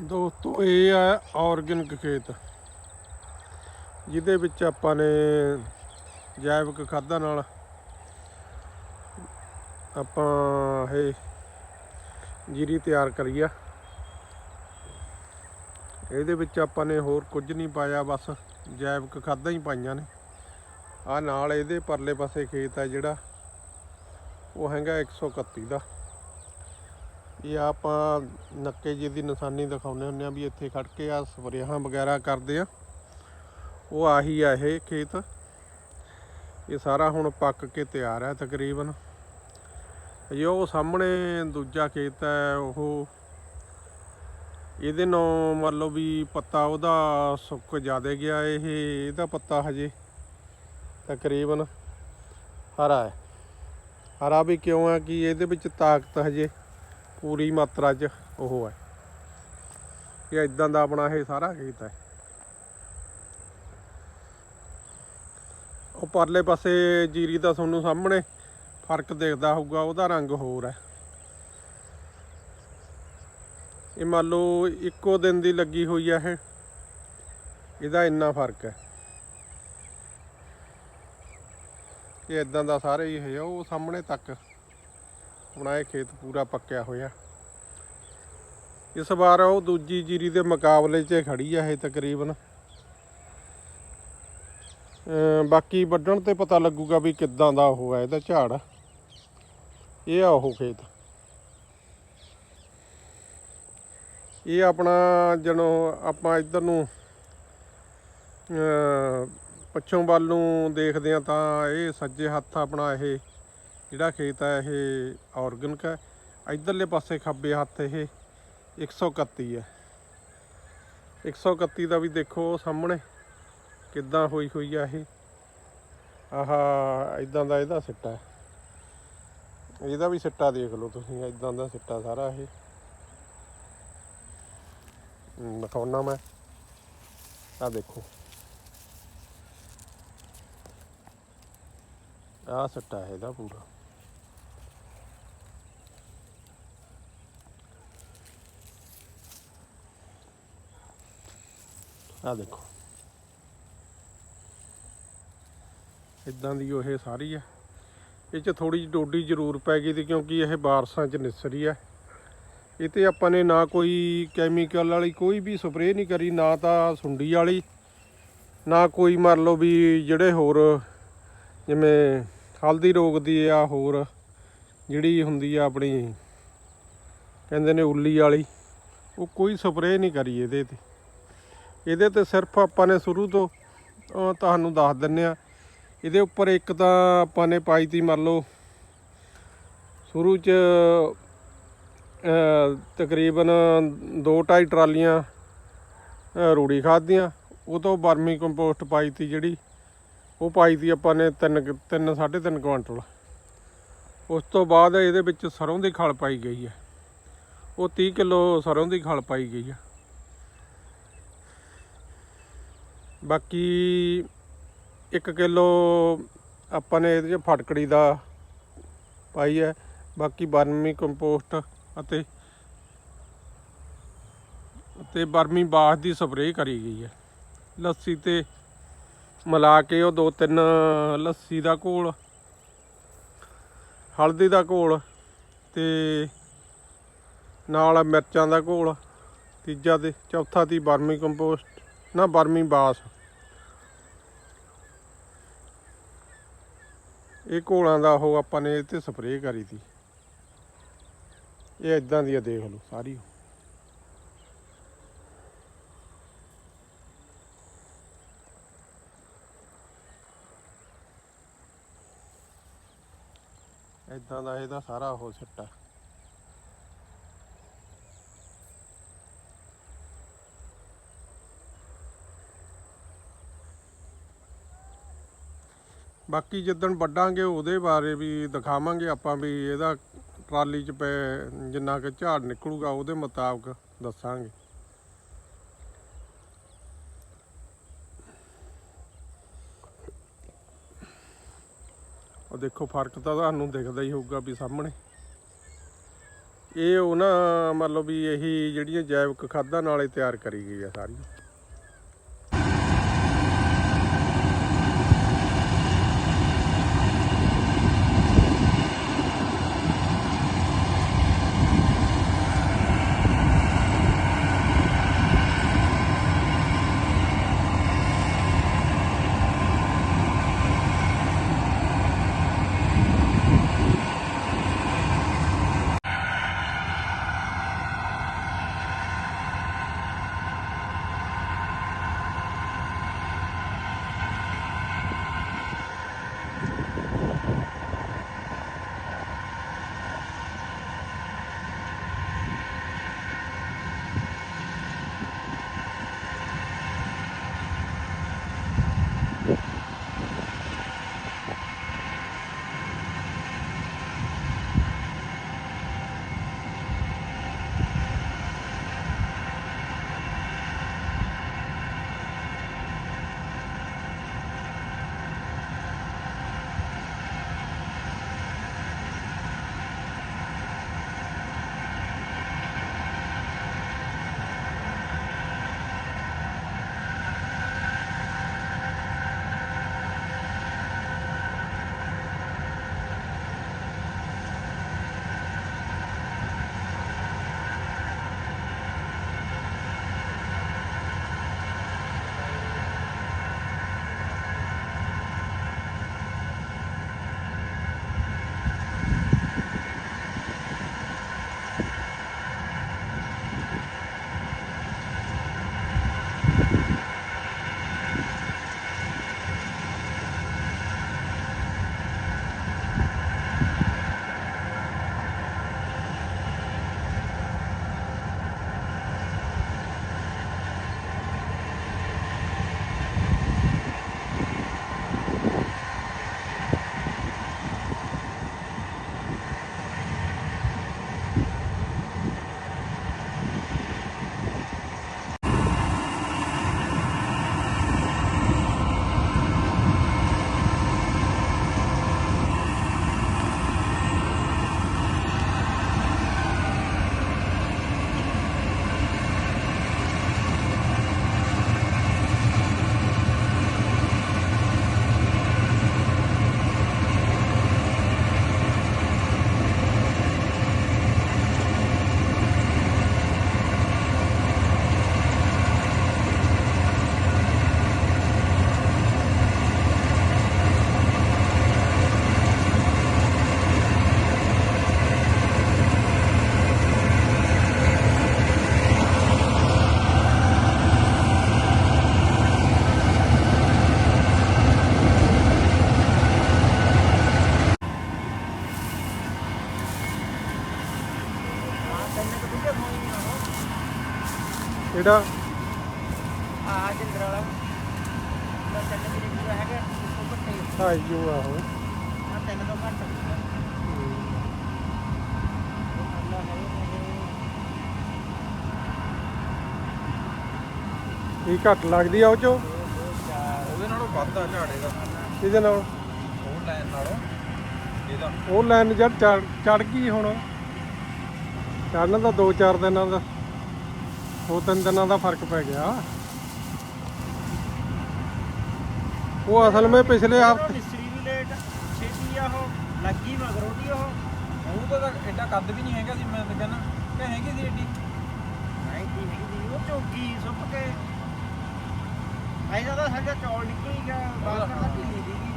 ਦੋਸਤੋ, ਇਹ ਹੈ ਆਰਗੈਨਿਕ ਖੇਤ, ਜਿਹਦੇ ਵਿੱਚ ਆਪਾਂ ਨੇ ਜੈਵਿਕ ਖਾਦਾਂ ਨਾਲ ਆਪਾਂ ਇਹ ਜੀਰੀ ਤਿਆਰ ਕਰੀ ਆ। ਇਹਦੇ ਵਿੱਚ ਆਪਾਂ ਨੇ ਹੋਰ ਕੁਝ ਨਹੀਂ ਪਾਇਆ, ਬਸ ਜੈਵਿਕ ਖਾਦਾਂ ਹੀ ਪਾਈਆਂ ਨੇ। ਆ ਨਾਲ ਇਹਦੇ ਪਰਲੇ ਪਾਸੇ ਖੇਤ ਹੈ ਜਿਹੜਾ, ਉਹ ਹੈਗਾ 131 ਦਾ। ਇਹ ਆਪਾਂ ਨੱਕੇ ਜੀ ਦੀ ਨਿਸ਼ਾਨੀ ਦਿਖਾਉਂਦੇ ਹੁੰਦੇ ਆ ਵੀ ਇੱਥੇ ਖੜ ਕੇ ਆ ਸਪਰੇਹਾਂ ਵਗੈਰਾ ਕਰਦੇ ਆ। ਉਹ ਆਹੀ ਆ ਇਹ ਖੇਤ। ਇਹ ਸਾਰਾ ਹੁਣ ਪੱਕ ਕੇ ਤਿਆਰ ਹੈ ਤਕਰੀਬਨ। ਇਹ ਉਹ ਸਾਹਮਣੇ ਦੂਜਾ ਖੇਤ ਹੈ, ਉਹ ਇਹਦੇ ਨਾਲ ਮੰਨ ਲਓ ਵੀ ਪੱਤਾ ਉਹਦਾ ਸੁੱਕ ਜ਼ਿਆਦਾ ਗਿਆ ਇਹ, ਇਹਦਾ ਪੱਤਾ ਹਜੇ ਤਕਰੀਬਨ ਹਰਾ ਹੈ। ਹਰਾ ਵੀ ਕਿਉਂ ਹੈ ਕਿ ਇਹਦੇ ਵਿੱਚ ਤਾਕਤ ਹਜੇ ਪੂਰੀ ਮਾਤਰਾ 'ਚ ਉਹ ਹੈ। ਇਹ ਇਦਾਂ ਦਾ ਆਪਣਾ ਇਹ ਸਾਰਾ ਖੇਤ ਹੈ। ਉਹ ਪਰਲੇ ਪਾਸੇ ਜੀਰੀ ਦਾ ਤੁਹਾਨੂੰ ਸਾਹਮਣੇ ਫ਼ਰਕ ਦਿਖਦਾ ਹੋਊਗਾ, ਉਹਦਾ ਰੰਗ ਹੋਰ ਹੈ। ਇਹ ਮੰਨ ਲਓ ਇੱਕੋ ਦਿਨ ਦੀ ਲੱਗੀ ਹੋਈ ਹੈ ਇਹ। ਇਹਦਾ ਇੰਨਾ ਫ਼ਰਕ ਹੈ। ਇਹ ਇਦਾਂ ਦਾ ਸਾਰੇ ਹੀ ਹੈ, ਉਹ ਸਾਹਮਣੇ ਤੱਕ। ਆਪਣਾ ਇਹ ਖੇਤ ਪੂਰਾ ਪੱਕਿਆ ਹੋਇਆ। ਇਸ ਵਾਰ ਉਹ ਦੂਜੀ ਜੀਰੀ ਦੇ ਮੁਕਾਬਲੇ 'ਚ ਖੜੀ ਆ ਇਹ ਤਕਰੀਬਨ। ਬਾਕੀ ਵੱਢਣ ਤੇ ਪਤਾ ਲੱਗੂਗਾ ਵੀ ਕਿੱਦਾਂ ਦਾ ਉਹ ਹੈ ਇਹਦਾ ਝਾੜ। ਇਹ ਆ ਉਹ ਖੇਤ। ਇਹ ਆਪਣਾ ਜਦੋਂ ਆਪਾਂ ਇੱਧਰ ਨੂੰ, ਅਮ ਪੱਛੋਂ ਵੱਲ ਨੂੰ ਦੇਖਦੇ ਆ ਤਾਂ ਇਹ ਸੱਜੇ ਹੱਥ ਆਪਣਾ ਇਹ। ਜਿਹੜਾ ਖੇਤ ਹੈ ਇਹ ਆਰਗੈਨਿਕ ਹੈ। ਇਧਰਲੇ ਪਾਸੇ ਖੱਬੇ ਹੱਥ ਇਹ 131 ਹੈ। 131 ਦਾ ਵੀ ਦੇਖੋ ਸਾਹਮਣੇ ਕਿੱਦਾਂ ਹੋਈ ਹੋਈ ਆ ਇਹ। ਆਹਾ, ਇਦਾਂ ਦਾ ਇਹਦਾ ਸਿੱਟਾ ਇਹਦਾ ਵੀ ਸਿੱਟਾ ਦੇਖ ਲਓ ਤੁਸੀਂ, ਇਦਾਂ ਦਾ ਸਿੱਟਾ ਸਾਰਾ ਇਹ। ਦਿਖਾਉਣਾ ਮੈਂ। ਆ ਦੇਖੋ। ਆ ਸਿੱਟਾ ਹੈ ਇਹਦਾ ਪੂਰਾ। ਆ ਦੇਖੋ। ਇਦਾਂ ਦੀ ਉਹ ਇਹ ਸਾਰੀ ਆ। ਇਹ ਚ ਥੋੜੀ ਜਿਹੀ ਡੋਡੀ ਜ਼ਰੂਰ ਪੈ ਗਈ ਤੇ ਕਿਉਂਕਿ ਇਹ ਬਾਰਸਾਂ ਚ ਨਿਸਰੀ ਆ। ਇਹ ਤੇ ਆਪਾਂ ਨੇ ਨਾ ਕੋਈ ਕੈਮੀਕਲ ਵਾਲੀ ਕੋਈ ਵੀ ਸਪਰੇਅ ਨਹੀਂ ਕਰੀ, ਨਾ ਤਾਂ ਸੁੰਡੀ ਵਾਲੀ, ਨਾ ਕੋਈ ਮੰਨ ਲਓ ਵੀ ਜਿਹੜੇ ਹੋਰ ਜਿਵੇਂ ਹਲਦੀ ਰੋਗ ਦੀ ਆ ਹੋਰ ਜਿਹੜੀ ਹੁੰਦੀ ਆ ਆਪਣੀ ਕਹਿੰਦੇ ਨੇ ਉੱਲੀ ਵਾਲੀ, ਉਹ ਕੋਈ ਸਪਰੇਅ ਨਹੀਂ ਕਰੀ ਇਹਦੇ ਤੇ। ਇਹਦੇ ਤੇ ਸਿਰਫ ਆਪਾਂ ਨੇ ਸ਼ੁਰੂ ਤੋਂ ਤੁਹਾਨੂੰ ਦੱਸ ਦਿੰਨੇ ਆ। ਇਹਦੇ ਉੱਪਰ ਇੱਕ ਤਾਂ ਆਪਾਂ ਨੇ ਪਾਈ ਤੀ ਮੰਨ ਲਓ, ਸ਼ੁਰੂ ਚ, ਅਹ, ਤਕਰੀਬਨ 2.5 ਟਰਾਲੀਆਂ ਰੂੜੀ ਖਾਦ ਦੀਆਂ। ਉਹ ਤੋਂ ਬਰਮੀ ਕੰਪੋਸਟ ਪਾਈ ਤੀ ਜਿਹੜੀ, ਉਹ ਪਾਈ ਤੀ ਆਪਾਂ ਨੇ 3 3 3.5 ਕੁਆਂਟਲ। ਉਸ ਤੋਂ ਬਾਅਦ ਇਹਦੇ ਵਿੱਚ ਸਰੋਂ ਦੀ ਖਲ ਪਾਈ ਗਈ ਹੈ। ਉਹ 30 ਕਿਲੋ ਸਰੋਂ ਦੀ ਖਲ ਪਾਈ ਗਈ ਹੈ। ਬਾਕੀ 1 ਕਿਲੋ ਆਪਾਂ ਨੇ ਇਹਦੇ ਚ ਫਟਕੜੀ ਦਾ ਪਾਈ ਹੈ, ਬਾਕੀ ਬਰਮੀ ਕੰਪੋਸਟ ਅਤੇ ਅਤੇ ਬਰਮੀ ਬਾਸ ਦੀ ਸਪਰੇਅ ਕਰੀ ਗਈ ਹੈ। ਲੱਸੀ ਤੇ ਮਿਲਾ ਕੇ ਉਹ ਦੋ ਤਿੰਨ ਲੱਸੀ ਦਾ ਘੋਲ, ਹਲਦੀ ਦਾ ਘੋਲ ਤੇ ਨਾਲ ਮਿਰਚਾਂ ਦਾ ਘੋਲ, ਤੀਜਾ ਤੇ ਚੌਥਾ ਤੀ ਬਰਮੀ ਕੰਪੋਸਟ ਨਾ ਬਰਮੀ ਬਾਸ। ਇਹ ਘੋਲਾਂ ਦਾ ਉਹ ਆਪਾਂ ਨੇ ਇਹ ਤੇ ਸਪਰੇਅ ਕਰੀ ਤੀ ਇਹ ਇਦਾਂ ਦੀ ਆ ਦੇਖ ਲਓ ਸਾਰੀ। ਇਦਾਂ ਦਾ ਇਹਦਾ ਸਾਰਾ ਉਹ ਸਿੱਟਾ ਬਾਕੀ ਜਿੱਦਣ ਵੱਡਾਂਗੇ ਉਹਦੇ ਬਾਰੇ ਵੀ ਦਿਖਾਵਾਂਗੇ ਆਪਾਂ ਵੀ ਇਹਦਾ ਟਰਾਲੀ 'ਚ ਪਏ ਜਿੰਨਾ ਕੁ ਝਾੜ ਨਿਕਲੂਗਾ ਉਹਦੇ ਮੁਤਾਬਕ ਦੱਸਾਂਗੇ। ਉਹ ਦੇਖੋ ਫ਼ਰਕ ਤਾਂ ਤੁਹਾਨੂੰ ਦਿਖਦਾ ਹੀ ਹੋਊਗਾ ਵੀ ਸਾਹਮਣੇ। ਇਹ ਉਹ ਉਹਨਾਂ ਮਤਲਬ ਵੀ ਇਹੀ ਜਿਹੜੀਆਂ ਜੈਵਿਕ ਖਾਦਾਂ ਨਾਲੇ ਤਿਆਰ ਕਰੀ ਗਈ ਆ ਸਾਰੀ। ਜਿਹੜਾ ਆ ਜਿੰਦਰ ਵਾਲਾ। ਦਾ ਤਿੰਨ ਮੇਰੇ ਪੂਰਾ ਹੈਗਾ ਉਹ ਘੱਟੇ ਆਈਓ ਆਹੋ। ਆ ਤਿੰਨ ਤੋਂ ਘੱਟ ਇਹ ਘੱਟ ਲੱਗਦੀ ਆ ਉਹ ਚੋਂ? ਉਹਦੇ ਨਾਲੋਂ ਵੱਧ ਆ ਝਾੜੇ ਦਾ। ਇਹਦੇ ਨਾਲ? ਉਹ ਲਾਈਨ ਨਾਲੋਂ। ਇਹਦਾ ਉਹ ਲਾਈਨ ਜਦ ਚੜ ਚੜ ਗਈ ਹੁਣ। ਚੜਨ ਦਾ 2-4 ਦਿਨਾਂ ਦਾ। ਦੋ ਤਿੰਨ ਦਿਨਾਂ ਦਾ ਫ਼ਰਕ ਪੈ ਗਿਆ। ਉਹ ਅਸਲ ਵਿੱਚ ਪਿਛਲੇ ਹਫ਼ਤੇ ਮਿਸਰੀ ਵੀ ਲੇਟ ਛੇਤੀ ਆ ਉਹ ਲੱਗੀ ਮਗਰੋਂ ਦੀ ਉਹ। ਉਹ ਤਾਂ ਤਾਂ ਐਡਾ ਕੱਦ ਵੀ ਨਹੀਂ ਹੈਗਾ ਸੀ ਮੈਂ ਤਾਂ ਕਹਿੰਦਾ ਕਿ ਹੈਗੀ ਸੀ ਨਹੀਂ ਹੈਗੀ ਦੀ ਉਹ ਚੌਗੀ ਸੁੱਕ ਕੇ। ਐਸਾ ਤਾਂ ਸਾਡਾ ਚੌਲ ਨਿਕਲੀ ਗਿਆ ਬਾਹਰ ਦਾ ਢੀਲੀ ਦੀਗੀ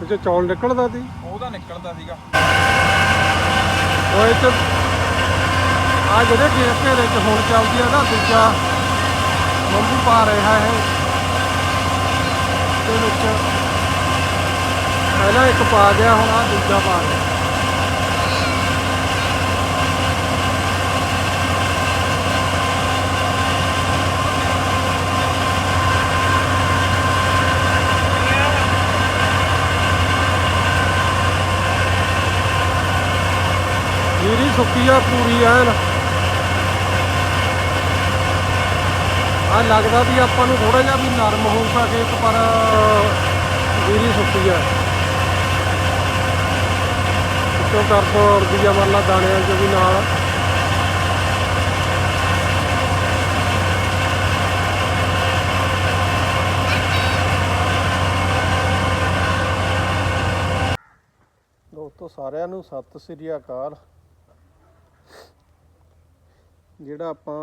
ਵਿੱਚ ਚੌਲ ਨਿਕਲਦਾ ਸੀ। ਉਹਦਾ ਨਿਕਲਦਾ ਸੀਗਾ। ਉਹ ਆ ਜਿਹੜੇ ਗੇਟ ਘੇਰੇ ਚ ਹੁਣ ਚੱਲਦੀ ਆ ਨਾ, ਦੂਜਾ ਮੰਬੂ ਪਾ ਰਿਹਾ ਹੈ ਦੇ ਵਿੱਚ ਪਹਿਲਾਂ ਇੱਕ ਪਾ ਗਿਆ, ਹੁਣ ਆ ਦੂਜਾ ਪਾ ਰਿਹਾ। ਜੀਰੀ ਸੁੱਕੀ ਆ, ਪੂਰੀ ਐਨ। ਆ ਲੱਗਦਾ ਵੀ ਆਪਾਂ ਨੂੰ ਥੋੜਾ ਜਿਹਾ ਵੀ ਨਰਮ ਹੋਊਗਾ ਖੇਤ ਪਰ ਜੀਰੀ ਸੁੱਕੀ ਆ। ਵਿੱਚੋਂ ਕਰਸੋ ਰੁਪਈਆ ਮੰਨ ਦਾਣਿਆਂ ਚ ਵੀ ਨਾਲ ਦੋਸਤੋ, ਸਾਰਿਆਂ ਨੂੰ ਸਤਿ ਸ੍ਰੀ ਅਕਾਲ। ਜਿਹੜਾ ਆਪਾਂ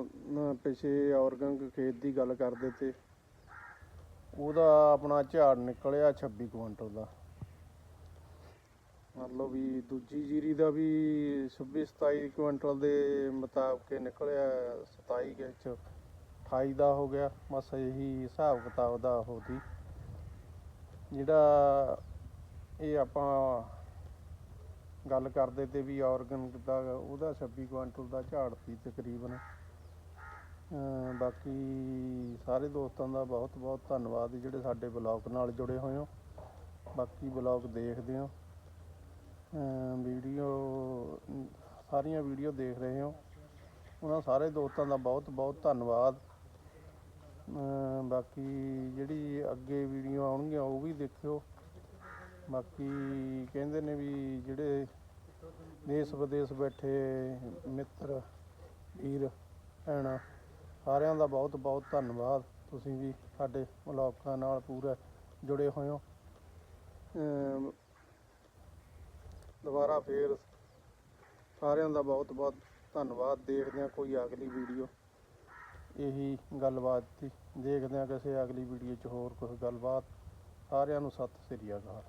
ਅਮ, ਪਿਛੇ ਔਰਗੰਗ ਖੇਤ ਦੀ ਗੱਲ ਕਰਦੇ ਤੇ ਉਹਦਾ ਆਪਣਾ ਝਾੜ ਨਿਕਲਿਆ 26 ਕੁਇੰਟਲ ਦਾ। ਮਤਲਬ ਵੀ ਦੂਜੀ ਜੀਰੀ ਦਾ ਵੀ 26 27 ਕੁਇੰਟਲ ਦੇ ਮੁਤਾਬਕ ਨਿਕਲਿਆ 27 ਕੇ 28 ਦਾ ਹੋ ਗਿਆ। ਬਸ ਇਹੀ ਹਿਸਾਬ ਕਿਤਾਬ ਦਾ ਹੋਦੀ ਜਿਹੜਾ ਇਹ ਆਪਾਂ ਗੱਲ ਕਰਦੇ ਤੇ ਵੀ ਆਰਗਨ ਦਾ, ਉਹਦਾ 26 ਕੁਇੰਟਲ ਦਾ ਝਾੜ ਸੀ ਤਕਰੀਬਨ। ਬਾਕੀ ਸਾਰੇ ਦੋਸਤਾਂ ਦਾ ਬਹੁਤ ਬਹੁਤ ਧੰਨਵਾਦ ਜਿਹੜੇ ਸਾਡੇ ਬਲੌਗ ਨਾਲ ਜੁੜੇ ਹੋਏ ਹੋ। ਬਾਕੀ ਬਲੌਗ ਦੇਖਦੇ ਹੋ। ਵੀਡੀਓ, ਸਾਰੀਆਂ ਵੀਡੀਓ ਦੇਖ ਰਹੇ ਹੋ। ਉਹਨਾਂ ਸਾਰੇ ਦੋਸਤਾਂ ਦਾ ਬਹੁਤ ਬਹੁਤ ਧੰਨਵਾਦ। ਬਾਕੀ ਜਿਹੜੀ ਅੱਗੇ ਵੀਡੀਓ ਆਉਣਗੀਆਂ ਉਹ ਵੀ ਦੇਖਿਓ। ਬਾਕੀ ਕਹਿੰਦੇ ਨੇ ਵੀ ਜਿਹੜੇ ਦੇਸ਼ ਵਿਦੇਸ਼ ਬੈਠੇ ਮਿੱਤਰ, ਵੀਰ, ਭੈਣਾਂ, ਸਾਰਿਆਂ ਦਾ ਬਹੁਤ ਬਹੁਤ ਧੰਨਵਾਦ। ਤੁਸੀਂ ਵੀ ਸਾਡੇ ਵਲੋਗਾਂ ਨਾਲ ਪੂਰਾ ਜੁੜੇ ਹੋਏ ਹੋ। ਦੁਬਾਰਾ ਫੇਰ ਸਾਰਿਆਂ ਦਾ ਬਹੁਤ ਬਹੁਤ ਧੰਨਵਾਦ। ਦੇਖਦੇ ਹਾਂ ਕੋਈ ਅਗਲੀ ਵੀਡੀਓ। ਇਹੀ ਗੱਲਬਾਤ ਸੀ ਦੇਖਦੇ ਹਾਂ ਕਿਸੇ ਅਗਲੀ ਵੀਡੀਓ 'ਚ ਹੋਰ ਕੁਝ ਗੱਲਬਾਤ। ਸਾਰਿਆਂ ਨੂੰ ਸਤਿ ਸ੍ਰੀ ਅਕਾਲ।